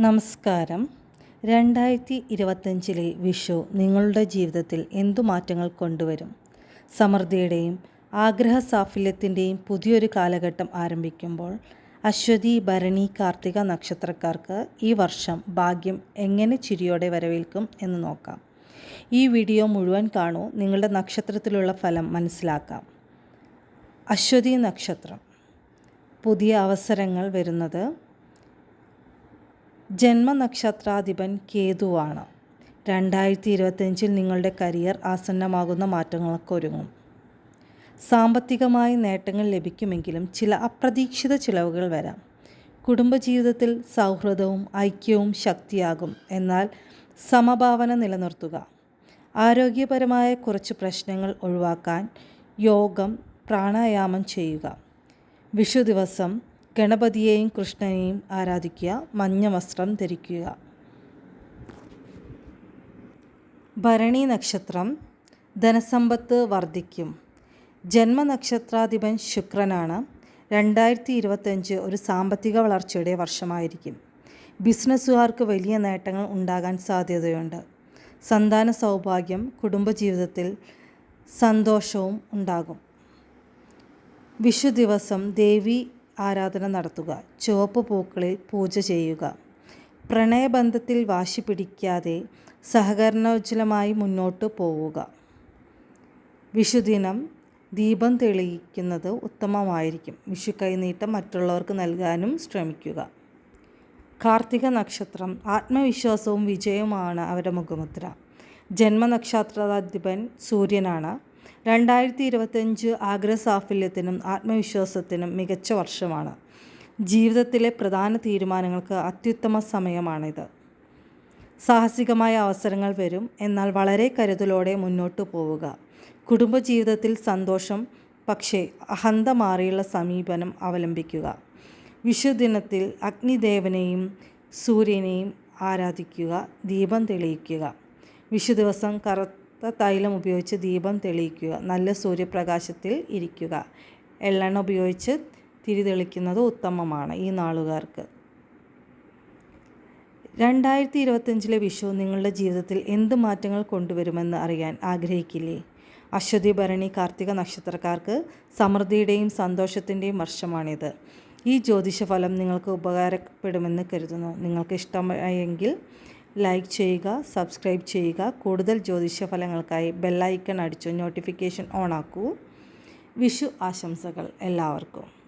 നമസ്കാരം. രണ്ടായിരത്തി ഇരുപത്തഞ്ചിലെ വിഷു നിങ്ങളുടെ ജീവിതത്തിൽ എന്തു മാറ്റങ്ങൾ കൊണ്ടുവരും? സമൃദ്ധിയുടെയും ആഗ്രഹ സാഫല്യത്തിന്റെയും പുതിയൊരു കാലഘട്ടം ആരംഭിക്കുമ്പോൾ അശ്വതി ഭരണി കാർത്തിക നക്ഷത്രക്കാർക്ക് ഈ വർഷം ഭാഗ്യം എങ്ങനെ ചിരിയോടെ വരവേൽക്കും എന്ന് നോക്കാം. ഈ വീഡിയോ മുഴുവൻ കാണൂ നിങ്ങളുടെ നക്ഷത്രത്തിലുള്ള ഫലം മനസ്സിലാക്കാം. അശ്വതി നക്ഷത്രം. പുതിയ അവസരങ്ങൾ വരുന്നത് ജന്മനക്ഷത്രാധിപൻ കേതുവാണ്. രണ്ടായിരത്തി ഇരുപത്തഞ്ചിൽ നിങ്ങളുടെ കരിയർ ആസന്നമാകുന്ന മാറ്റങ്ങൾക്കൊരുങ്ങും സാമ്പത്തികമായി നേട്ടങ്ങൾ ലഭിക്കുമെങ്കിലും ചില അപ്രതീക്ഷിത ചിലവുകൾ വരാം. കുടുംബജീവിതത്തിൽ സൗഹൃദവും ഐക്യവും ശക്തിയാകും. എന്നാൽ സമഭാവന നിലനിർത്തുക. ആരോഗ്യപരമായ കുറച്ച് പ്രശ്നങ്ങൾ ഒഴിവാക്കാൻ യോഗം പ്രാണായാമം ചെയ്യുക. വിഷു ദിവസം ഗണപതിയെയും കൃഷ്ണനെയും ആരാധിക്കുക മഞ്ഞ വസ്ത്രം ധരിക്കുക. ഭരണി നക്ഷത്രം ധനസമ്പത്ത് വർദ്ധിക്കും. ജന്മനക്ഷത്രാധിപൻ ശുക്രനാണ്. രണ്ടായിരത്തി ഇരുപത്തഞ്ച് ഒരു സാമ്പത്തിക വളർച്ചയുടെ വർഷമായിരിക്കും. ബിസിനസ്സുകാർക്ക് വലിയ നേട്ടങ്ങൾ ഉണ്ടാകാൻ സാധ്യതയുണ്ട്. സന്താന സൗഭാഗ്യം കുടുംബജീവിതത്തിൽ സന്തോഷവും ഉണ്ടാകും. വിഷു ദിവസം ദേവി ആരാധന നടത്തുക. ചുവപ്പ് പൂക്കളിൽ പൂജ ചെയ്യുക. പ്രണയബന്ധത്തിൽ വാശി പിടിക്കാതെ സഹകരണോജ്വലമായി മുന്നോട്ട് പോവുക. വിഷുദിനം ദീപം തെളിയിക്കുന്നത് ഉത്തമമായിരിക്കും. വിഷു കൈനീട്ടം മറ്റുള്ളവർക്ക് നൽകാനും ശ്രമിക്കുക. കാർത്തിക നക്ഷത്രം ആത്മവിശ്വാസവും വിജയവുമാണ് അവരുടെ മുഖമുദ്ര. ജന്മനക്ഷത്രാധിപൻ സൂര്യനാണ്. രണ്ടായിരത്തി ഇരുപത്തഞ്ച് ആഗ്രഹസാഫല്യത്തിനും ആത്മവിശ്വാസത്തിനും മികച്ച വർഷമാണ്. ജീവിതത്തിലെ പ്രധാന തീരുമാനങ്ങൾക്ക് അത്യുത്തമ സമയമാണിത്. സാഹസികമായ അവസരങ്ങൾ വരും എന്നാൽ വളരെ കരുതലോടെ മുന്നോട്ട് പോവുക. കുടുംബജീവിതത്തിൽ സന്തോഷം പക്ഷേ അഹന്ത മാറിയുള്ള സമീപനം അവലംബിക്കുക. വിഷുദിനത്തിൽ അഗ്നിദേവനെയും സൂര്യനെയും ആരാധിക്കുക ദീപം തെളിയിക്കുക. വിഷു ദിവസം കറ തൈലം ഉപയോഗിച്ച് ദീപം തെളിയിക്കുക. നല്ല സൂര്യപ്രകാശത്തിൽ ഇരിക്കുക. എള്ളെണ്ണ ഉപയോഗിച്ച് തിരി തെളിക്കുന്നത് ഉത്തമമാണ് ഈ നാളുകാർക്ക്. രണ്ടായിരത്തി ഇരുപത്തഞ്ചിലെ വിഷു നിങ്ങളുടെ ജീവിതത്തിൽ എന്ത് മാറ്റങ്ങൾ കൊണ്ടുവരുമെന്ന് അറിയാൻ ആഗ്രഹിക്കില്ലേ? അശ്വതി ഭരണി കാർത്തിക നക്ഷത്രക്കാർക്ക് സമൃദ്ധിയുടെയും സന്തോഷത്തിന്റെയും വർഷമാണിത്. ഈ ജ്യോതിഷഫലം നിങ്ങൾക്ക് ഉപകാരപ്പെടുമെന്ന് കരുതുന്നു. നിങ്ങൾക്ക് ഇഷ്ടമായെങ്കിൽ ലൈക്ക് ചെയ്യുക സബ്സ്ക്രൈബ് ചെയ്യുക. കൂടുതൽ ജ്യോതിഷ ഫലങ്ങൾക്കായി ബെല്ലൈക്കൺ അടിച്ചു നോട്ടിഫിക്കേഷൻ ഓൺ ആക്കൂ. വിഷു ആശംസകൾ എല്ലാവർക്കും.